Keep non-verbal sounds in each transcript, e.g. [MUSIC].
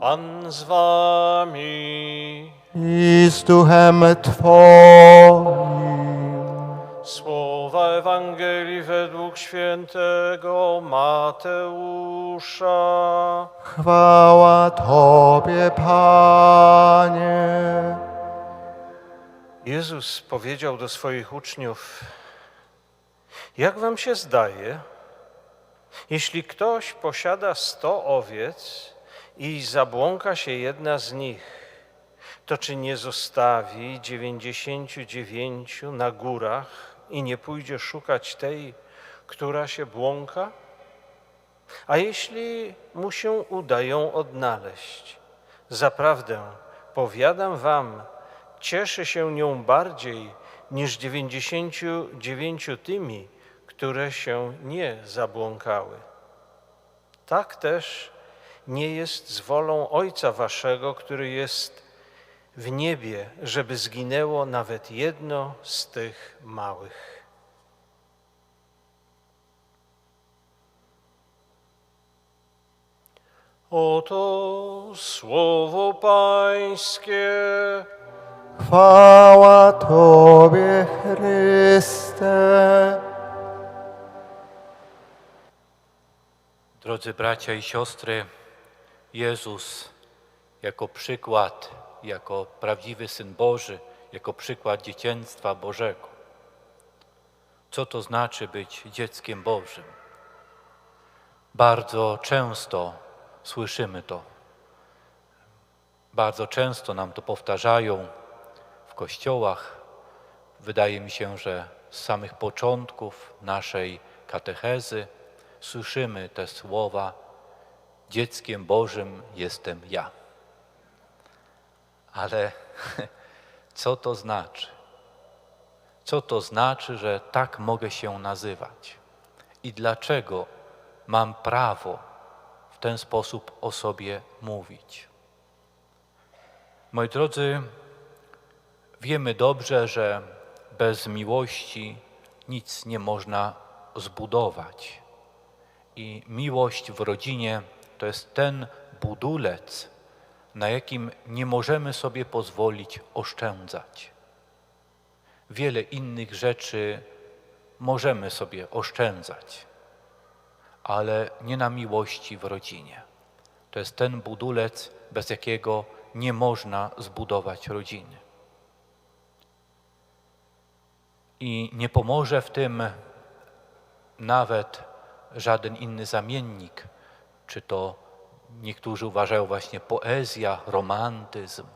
Pan z wami. i z duchem Twoim. Słowa Ewangelii według świętego Mateusza. Chwała Tobie, Panie. Jezus powiedział do swoich uczniów: Jak wam się zdaje, jeśli ktoś posiada sto owiec i zabłąka się jedna z nich, to czy nie zostawi dziewięćdziesięciu dziewięciu na górach i nie pójdzie szukać tej, która się błąka? A jeśli mu się uda ją odnaleźć, zaprawdę powiadam wam, cieszy się nią bardziej niż dziewięćdziesięciu dziewięciu tymi, które się nie zabłąkały. Tak też nie jest z wolą Ojca Waszego, który jest w niebie, żeby zginęło nawet jedno z tych małych. Oto słowo Pańskie. Chwała Tobie, Chryste. Drodzy bracia i siostry, Jezus jako przykład, jako prawdziwy Syn Boży, jako przykład dzieciństwa Bożego. Co to znaczy być dzieckiem Bożym? Bardzo często słyszymy to. Bardzo często nam to powtarzają w kościołach. Wydaje mi się, że z samych początków naszej katechezy słyszymy te słowa: Dzieckiem Bożym jestem ja. Ale [LAUGHS] co to znaczy? Co to znaczy, że tak mogę się nazywać? I dlaczego mam prawo w ten sposób o sobie mówić? Moi drodzy, wiemy dobrze, że bez miłości nic nie można zbudować. I miłość w rodzinie to jest ten budulec, na jakim nie możemy sobie pozwolić oszczędzać. Wiele innych rzeczy możemy sobie oszczędzać, ale nie na miłości w rodzinie. To jest ten budulec, bez jakiego nie można zbudować rodziny. I nie pomoże w tym nawet żaden inny zamiennik, czy to niektórzy uważają właśnie poezja, romantyzm.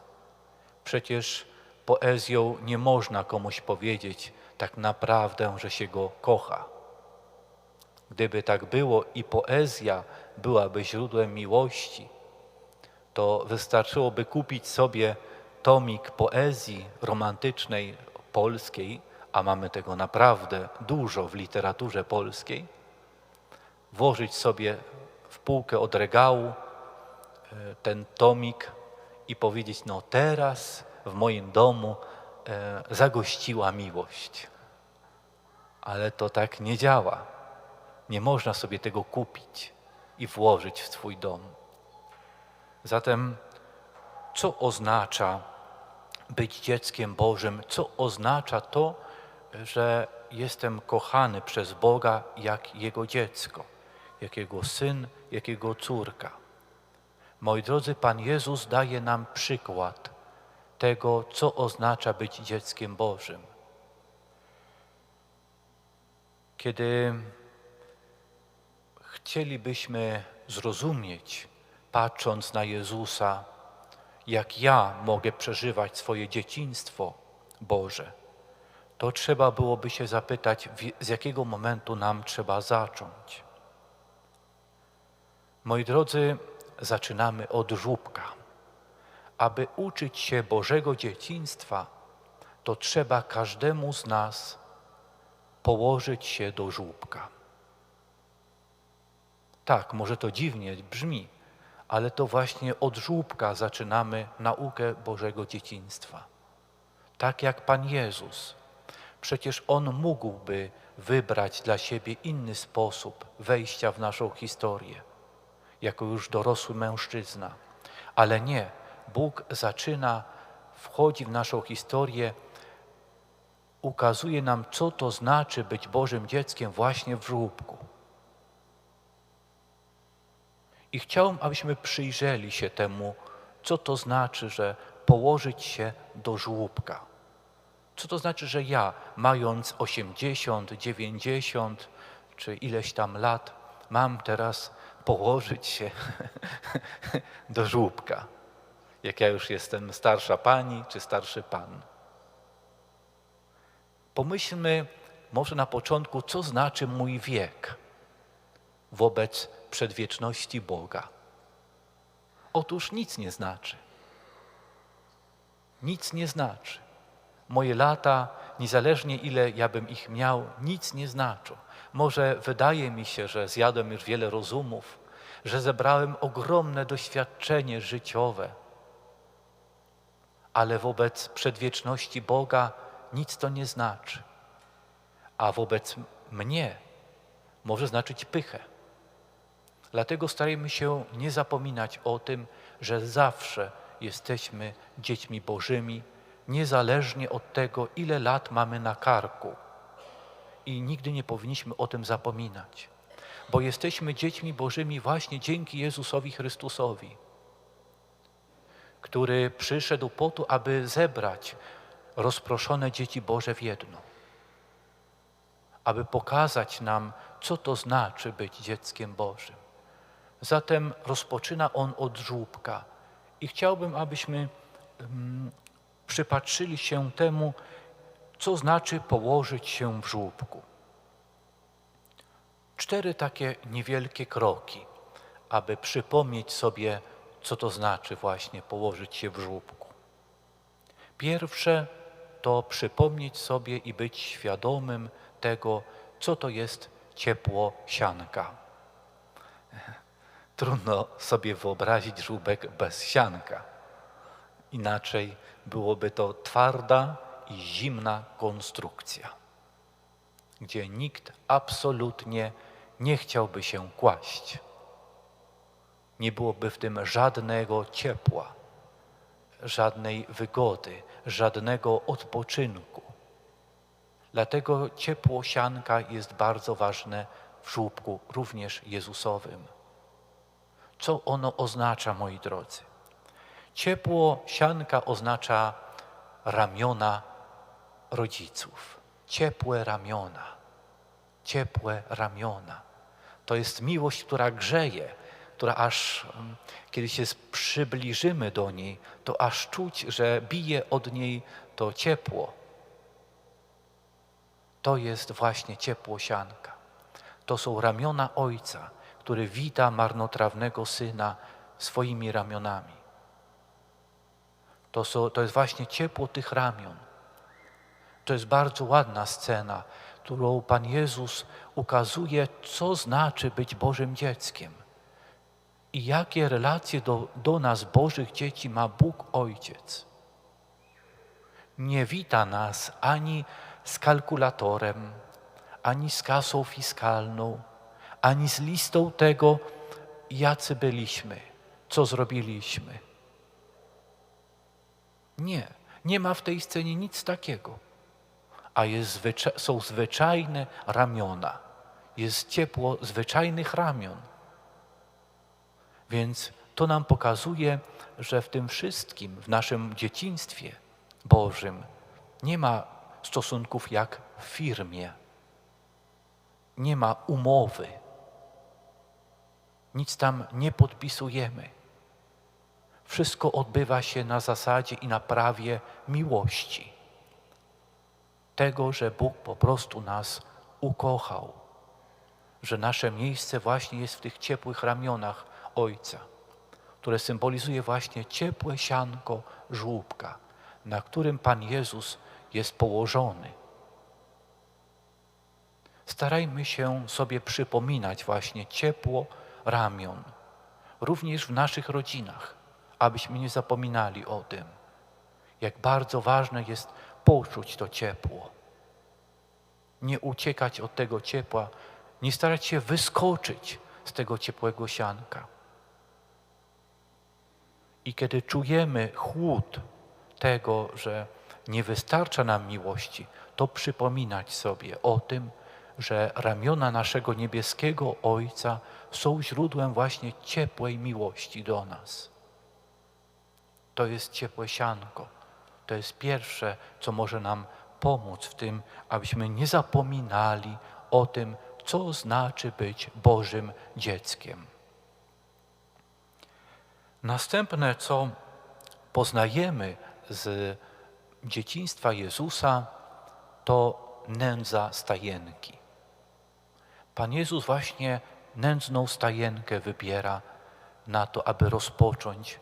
Przecież poezją nie można komuś powiedzieć tak naprawdę, że się go kocha. Gdyby tak było i poezja byłaby źródłem miłości, to wystarczyłoby kupić sobie tomik poezji romantycznej polskiej, a mamy tego naprawdę dużo w literaturze polskiej, włożyć sobie w półkę od regału e, ten tomik i powiedzieć: No, teraz w moim domu e, zagościła miłość. Ale to tak nie działa. Nie można sobie tego kupić i włożyć w swój dom. Zatem, co oznacza być dzieckiem Bożym? Co oznacza to, że jestem kochany przez Boga jak Jego dziecko, jak Jego syn, jak Jego córka? Moi drodzy, Pan Jezus daje nam przykład tego, co oznacza być dzieckiem Bożym. Kiedy chcielibyśmy zrozumieć, patrząc na Jezusa, jak ja mogę przeżywać swoje dzieciństwo Boże, to trzeba byłoby się zapytać, z jakiego momentu nam trzeba zacząć. Moi drodzy, zaczynamy od żłóbka. Aby uczyć się Bożego dzieciństwa, to trzeba każdemu z nas położyć się do żłóbka. Tak, może to dziwnie brzmi, ale to właśnie od żłóbka zaczynamy naukę Bożego dzieciństwa. Tak jak Pan Jezus. Przecież On mógłby wybrać dla siebie inny sposób wejścia w naszą historię, jako już dorosły mężczyzna. Ale nie, Bóg zaczyna, wchodzi w naszą historię, ukazuje nam, co to znaczy być Bożym dzieckiem właśnie w żłóbku. I chciałbym, abyśmy przyjrzeli się temu, co to znaczy, że położyć się do żłóbka. Co to znaczy, że ja, mając 80, 90 czy ileś tam lat, mam teraz położyć się [LAUGHS] do żłóbka, jak ja już jestem starsza pani czy starszy pan. Pomyślmy może na początku, co znaczy mój wiek wobec przedwieczności Boga. Otóż nic nie znaczy. Nic nie znaczy. Moje lata, niezależnie ile ja bym ich miał, nic nie znaczą. Może wydaje mi się, że zjadłem już wiele rozumów, że zebrałem ogromne doświadczenie życiowe, ale wobec przedwieczności Boga nic to nie znaczy. A wobec mnie może znaczyć pychę. Dlatego starajmy się nie zapominać o tym, że zawsze jesteśmy dziećmi Bożymi, niezależnie od tego, ile lat mamy na karku. I nigdy nie powinniśmy o tym zapominać, bo jesteśmy dziećmi Bożymi właśnie dzięki Jezusowi Chrystusowi, który przyszedł po to, aby zebrać rozproszone dzieci Boże w jedno, aby pokazać nam, co to znaczy być dzieckiem Bożym. Zatem rozpoczyna on od żłóbka i chciałbym, abyśmy mm, przypatrzyli się temu, co znaczy położyć się w żłóbku. Cztery takie niewielkie kroki, aby przypomnieć sobie, co to znaczy właśnie położyć się w żłóbku. Pierwsze to przypomnieć sobie i być świadomym tego, co to jest ciepło sianka. [LAUGHS] Trudno sobie wyobrazić żółbek bez sianka. Inaczej byłoby to twarda zimna konstrukcja, gdzie nikt absolutnie nie chciałby się kłaść. Nie byłoby w tym żadnego ciepła, żadnej wygody, żadnego odpoczynku. Dlatego ciepło sianka jest bardzo ważne w żłóbku, również Jezusowym. Co ono oznacza, moi drodzy? Ciepło sianka oznacza ramiona rodziców. Ciepłe ramiona. Ciepłe ramiona. To jest miłość, która grzeje, która aż, mm, kiedy się przybliżymy do niej, to aż czuć, że bije od niej to ciepło. To jest właśnie ciepło sianka. To są ramiona Ojca, który wita marnotrawnego Syna swoimi ramionami. To, są, to jest właśnie ciepło tych ramion. To jest bardzo ładna scena, którą Pan Jezus ukazuje, co znaczy być Bożym dzieckiem i jakie relacje do, do nas, Bożych dzieci, ma Bóg Ojciec. Nie wita nas ani z kalkulatorem, ani z kasą fiskalną, ani z listą tego, jacy byliśmy, co zrobiliśmy. Nie, nie ma w tej scenie nic takiego. A zwycza- są zwyczajne ramiona. Jest ciepło zwyczajnych ramion. Więc to nam pokazuje, że w tym wszystkim, w naszym dzieciństwie Bożym, nie ma stosunków jak w firmie. Nie ma umowy. Nic tam nie podpisujemy. Wszystko odbywa się na zasadzie i na prawie miłości. Tego, że Bóg po prostu nas ukochał, że nasze miejsce właśnie jest w tych ciepłych ramionach Ojca, które symbolizuje właśnie ciepłe sianko żłóbka, na którym Pan Jezus jest położony. Starajmy się sobie przypominać właśnie ciepło ramion, również w naszych rodzinach, abyśmy nie zapominali o tym, jak bardzo ważne jest poczuć to ciepło. Nie uciekać od tego ciepła, nie starać się wyskoczyć z tego ciepłego sianka. I kiedy czujemy chłód tego, że nie wystarcza nam miłości, to przypominać sobie o tym, że ramiona naszego niebieskiego Ojca są źródłem właśnie ciepłej miłości do nas. To jest ciepłe sianko. To jest pierwsze, co może nam pomóc w tym, abyśmy nie zapominali o tym, co znaczy być Bożym dzieckiem. Następne, co poznajemy z dzieciństwa Jezusa, to nędza stajenki. Pan Jezus właśnie nędzną stajenkę wybiera na to, aby rozpocząć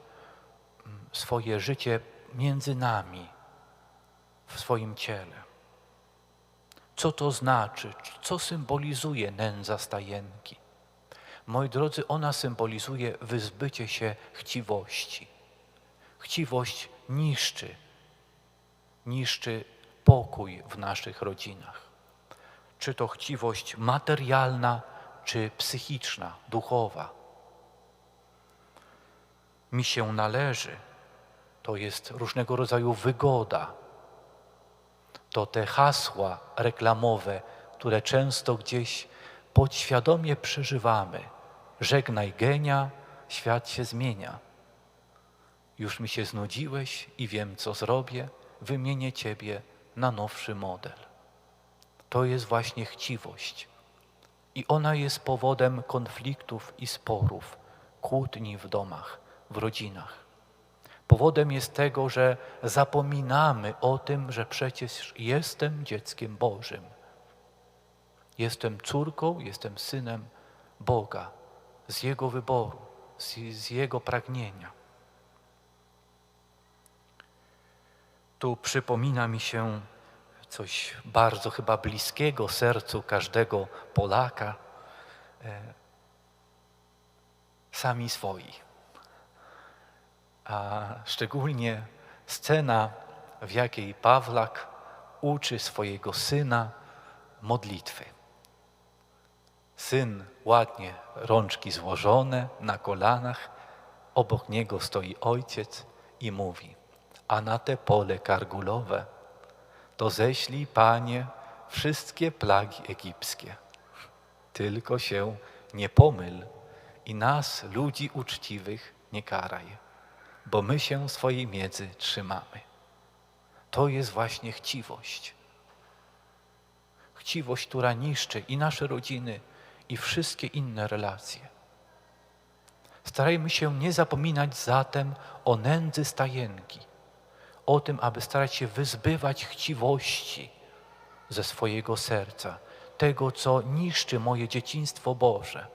swoje życie między nami, w swoim ciele. Co to znaczy? Co symbolizuje nędza stajenki? Moi drodzy, ona symbolizuje wyzbycie się chciwości. Chciwość niszczy, niszczy pokój w naszych rodzinach. Czy to chciwość materialna, czy psychiczna, duchowa. Mi się należy, to jest różnego rodzaju wygoda. To te hasła reklamowe, które często gdzieś podświadomie przeżywamy. Żegnaj genia, świat się zmienia. Już mi się znudziłeś i wiem, co zrobię, wymienię ciebie na nowszy model. To jest właśnie chciwość. I ona jest powodem konfliktów i sporów, kłótni w domach, w rodzinach. Powodem jest tego, że zapominamy o tym, że przecież jestem dzieckiem Bożym. Jestem córką, jestem synem Boga, z Jego wyboru, z, z Jego pragnienia. Tu przypomina mi się coś bardzo chyba bliskiego sercu każdego Polaka. E, sami swoi. A szczególnie scena, w jakiej Pawlak uczy swojego syna modlitwy. Syn ładnie rączki złożone na kolanach, obok niego stoi ojciec i mówi: A na te pole kargulowe to ześlij, panie, wszystkie plagi egipskie. Tylko się nie pomyl i nas, ludzi uczciwych, nie karaj, bo my się swojej miedzy trzymamy. To jest właśnie chciwość. Chciwość, która niszczy i nasze rodziny, i wszystkie inne relacje. Starajmy się nie zapominać zatem o nędzy stajenki, o tym, aby starać się wyzbywać chciwości ze swojego serca, tego, co niszczy moje dzieciństwo Boże,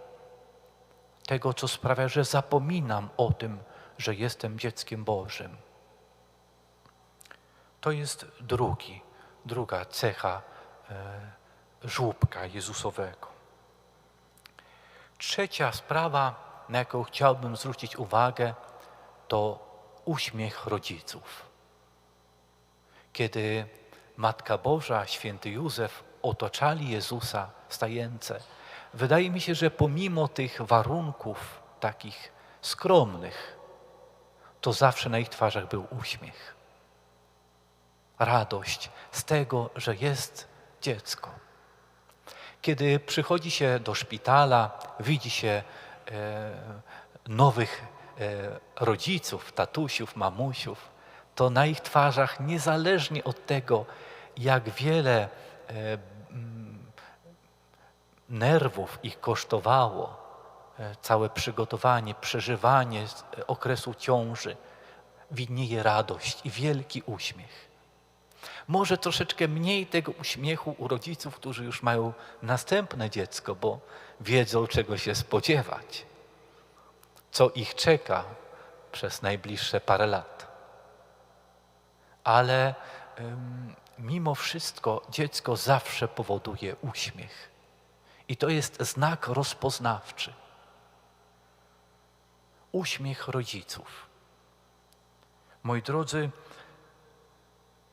tego, co sprawia, że zapominam o tym, że jestem dzieckiem Bożym. To jest drugi, druga cecha e, żłóbka Jezusowego. Trzecia sprawa, na jaką chciałbym zwrócić uwagę, to uśmiech rodziców. Kiedy Matka Boża, święty Józef otaczali Jezusa w stajence, wydaje mi się, że pomimo tych warunków takich skromnych, to zawsze na ich twarzach był uśmiech. Radość z tego, że jest dziecko. Kiedy przychodzi się do szpitala, widzi się e, nowych e, rodziców, tatusiów, mamusiów, to na ich twarzach, niezależnie od tego, jak wiele e, nerwów ich kosztowało, całe przygotowanie, przeżywanie e, okresu ciąży, widnieje radość i wielki uśmiech. Może troszeczkę mniej tego uśmiechu u rodziców, którzy już mają następne dziecko, bo wiedzą, czego się spodziewać, co ich czeka przez najbliższe parę lat. Ale ym, mimo wszystko dziecko zawsze powoduje uśmiech. I to jest znak rozpoznawczy. Uśmiech rodziców. Moi drodzy,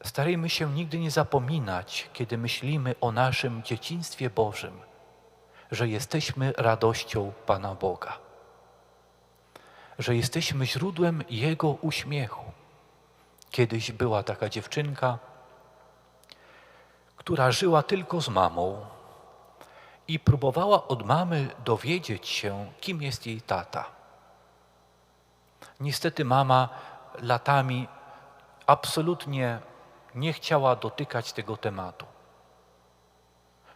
Starajmy się nigdy nie zapominać, kiedy myślimy o naszym dzieciństwie Bożym, że jesteśmy radością Pana Boga. że jesteśmy źródłem Jego uśmiechu. Kiedyś była taka dziewczynka, która żyła tylko z mamą i próbowała od mamy dowiedzieć się, kim jest jej tata. Niestety mama latami absolutnie nie chciała dotykać tego tematu.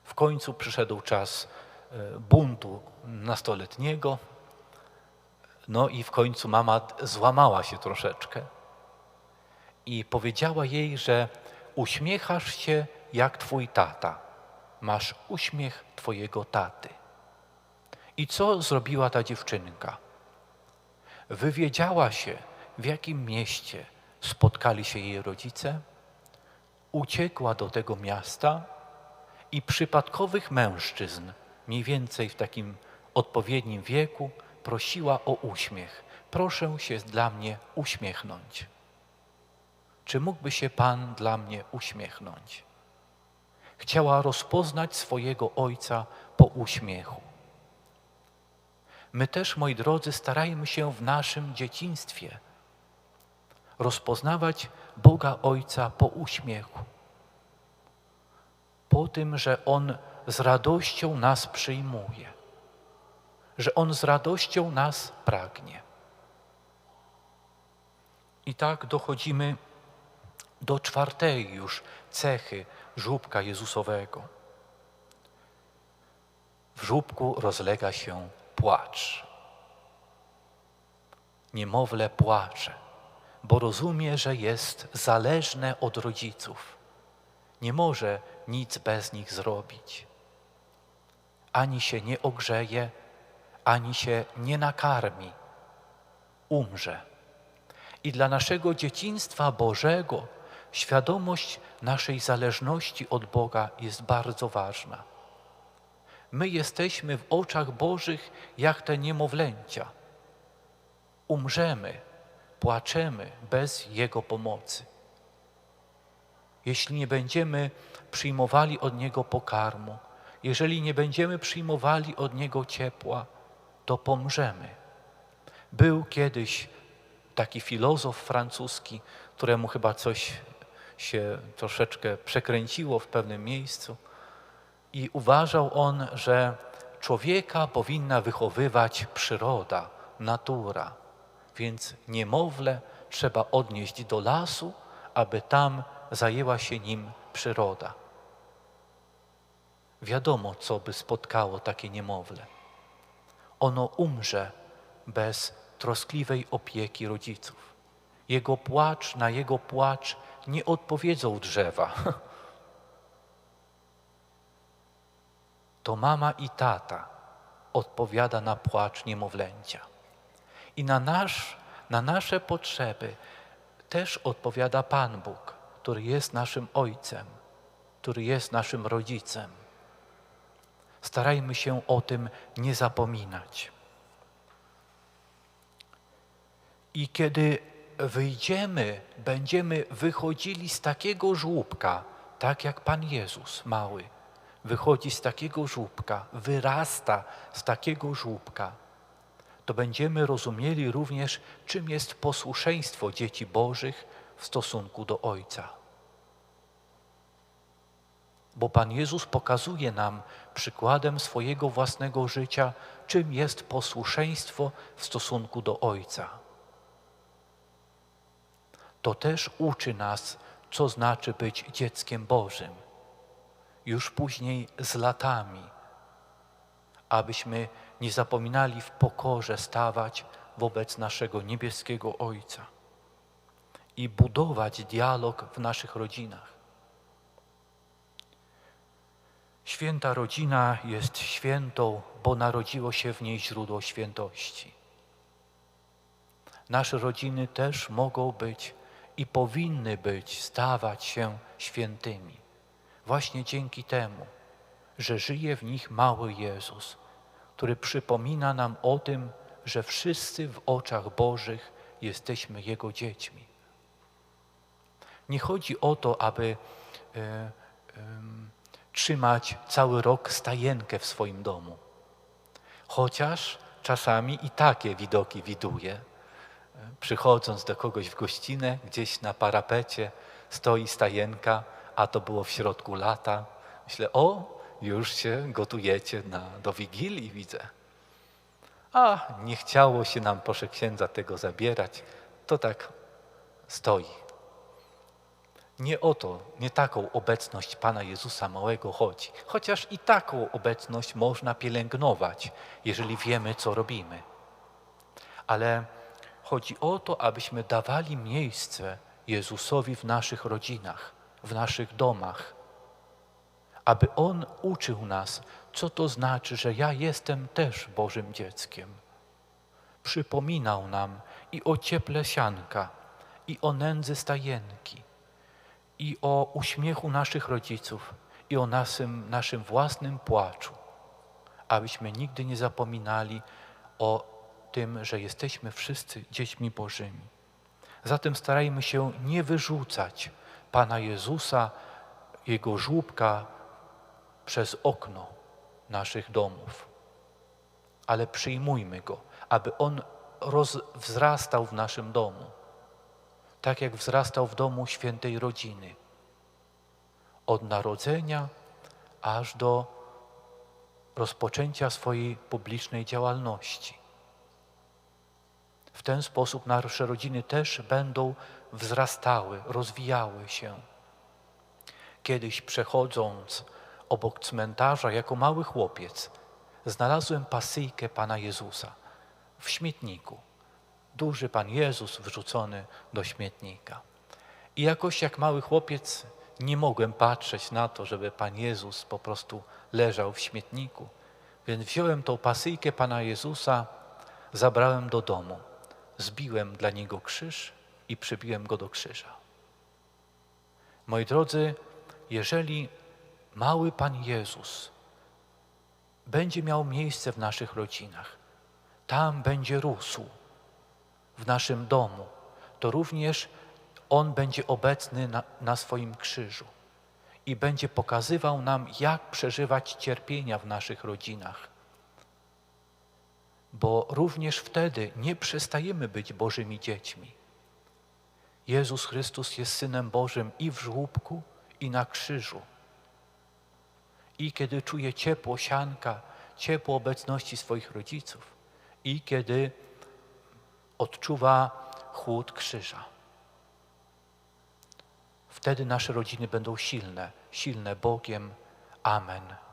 W końcu przyszedł czas e, buntu nastoletniego, no i w końcu mama złamała się troszeczkę i powiedziała jej, że uśmiechasz się jak twój tata. Masz uśmiech twojego taty. I co zrobiła ta dziewczynka? Wywiedziała się, w jakim mieście spotkali się jej rodzice, uciekła do tego miasta i przypadkowych mężczyzn, mniej więcej w takim odpowiednim wieku, prosiła o uśmiech. Proszę się dla mnie uśmiechnąć. Czy mógłby się Pan dla mnie uśmiechnąć? Chciała rozpoznać swojego Ojca po uśmiechu. My też, moi drodzy, starajmy się w naszym dzieciństwie rozpoznawać Boga Ojca po uśmiechu. Po tym, że On z radością nas przyjmuje, że On z radością nas pragnie. I tak dochodzimy do czwartej już cechy żłóbka Jezusowego. W żłóbku rozlega się płacz. Niemowlę płacze, bo rozumie, że jest zależne od rodziców. Nie może nic bez nich zrobić. Ani się nie ogrzeje, ani się nie nakarmi. Umrze. I dla naszego dzieciństwa Bożego świadomość naszej zależności od Boga jest bardzo ważna. My jesteśmy w oczach Bożych jak te niemowlęcia. Umrzemy, płaczemy bez Jego pomocy. Jeśli nie będziemy przyjmowali od Niego pokarmu, jeżeli nie będziemy przyjmowali od Niego ciepła, to pomrzemy. Był kiedyś taki filozof francuski, któremu chyba coś się troszeczkę przekręciło w pewnym miejscu i uważał on, że człowieka powinna wychowywać przyroda, natura, więc niemowlę trzeba odnieść do lasu, aby tam zajęła się nim przyroda. Wiadomo, co by spotkało takie niemowlę. Ono umrze bez troskliwej opieki rodziców. Jego płacz na jego płacz nie odpowiedzą drzewa. [LAUGHS] To mama i tata odpowiada na płacz niemowlęcia. I na, nasz, na nasze potrzeby też odpowiada Pan Bóg, który jest naszym Ojcem, który jest naszym Rodzicem. Starajmy się o tym nie zapominać. I kiedy wyjdziemy, będziemy wychodzili z takiego żłóbka, tak jak Pan Jezus mały wychodzi z takiego żłóbka, wyrasta z takiego żłóbka, to będziemy rozumieli również, czym jest posłuszeństwo dzieci Bożych w stosunku do Ojca. Bo Pan Jezus pokazuje nam przykładem swojego własnego życia, czym jest posłuszeństwo w stosunku do Ojca to też uczy nas, co znaczy być dzieckiem Bożym. Już później z latami, abyśmy nie zapominali w pokorze stawać wobec naszego niebieskiego Ojca i budować dialog w naszych rodzinach. Święta rodzina jest świętą, bo narodziło się w niej źródło świętości. Nasze rodziny też mogą być i powinny być, stawać się świętymi. Właśnie dzięki temu, że żyje w nich mały Jezus, który przypomina nam o tym, że wszyscy w oczach Bożych jesteśmy Jego dziećmi. Nie chodzi o to, aby e, e, trzymać cały rok stajenkę w swoim domu. Chociaż czasami i takie widoki widuję, przychodząc do kogoś w gościnę, gdzieś na parapecie stoi stajenka, a to było w środku lata. Myślę, o, już się gotujecie na, do Wigilii, widzę. A nie chciało się nam, proszę księdza, tego zabierać, to tak stoi. Nie o to, nie taką obecność Pana Jezusa Małego chodzi, chociaż i taką obecność można pielęgnować, jeżeli wiemy, co robimy. Ale chodzi o to, abyśmy dawali miejsce Jezusowi w naszych rodzinach, w naszych domach, aby On uczył nas, co to znaczy, że ja jestem też Bożym dzieckiem. Przypominał nam i o cieple sianka, i o nędzy stajenki, i o uśmiechu naszych rodziców, i o naszym, naszym własnym płaczu, abyśmy nigdy nie zapominali o tym, że jesteśmy wszyscy dziećmi Bożymi. Zatem starajmy się nie wyrzucać Pana Jezusa, Jego żłóbka przez okno naszych domów, ale przyjmujmy Go, aby On wzrastał w naszym domu, tak jak wzrastał w domu świętej rodziny, od narodzenia aż do rozpoczęcia swojej publicznej działalności. W ten sposób nasze rodziny też będą wzrastały, rozwijały się. Kiedyś przechodząc obok cmentarza jako mały chłopiec, znalazłem pasyjkę Pana Jezusa w śmietniku. Duży Pan Jezus wrzucony do śmietnika. I jakoś jak mały chłopiec nie mogłem patrzeć na to, żeby Pan Jezus po prostu leżał w śmietniku. Więc wziąłem tą pasyjkę Pana Jezusa, zabrałem do domu, zbiłem dla Niego krzyż i przybiłem Go do krzyża. Moi drodzy, jeżeli mały Pan Jezus będzie miał miejsce w naszych rodzinach, tam będzie rósł, w naszym domu, to również On będzie obecny na, na swoim krzyżu i będzie pokazywał nam, jak przeżywać cierpienia w naszych rodzinach. Bo również wtedy nie przestajemy być Bożymi dziećmi. Jezus Chrystus jest Synem Bożym i w żłóbku, i na krzyżu. I kiedy czuje ciepło sianka, ciepło obecności swoich rodziców, i kiedy odczuwa chłód krzyża. Wtedy nasze rodziny będą silne, silne Bogiem. Amen.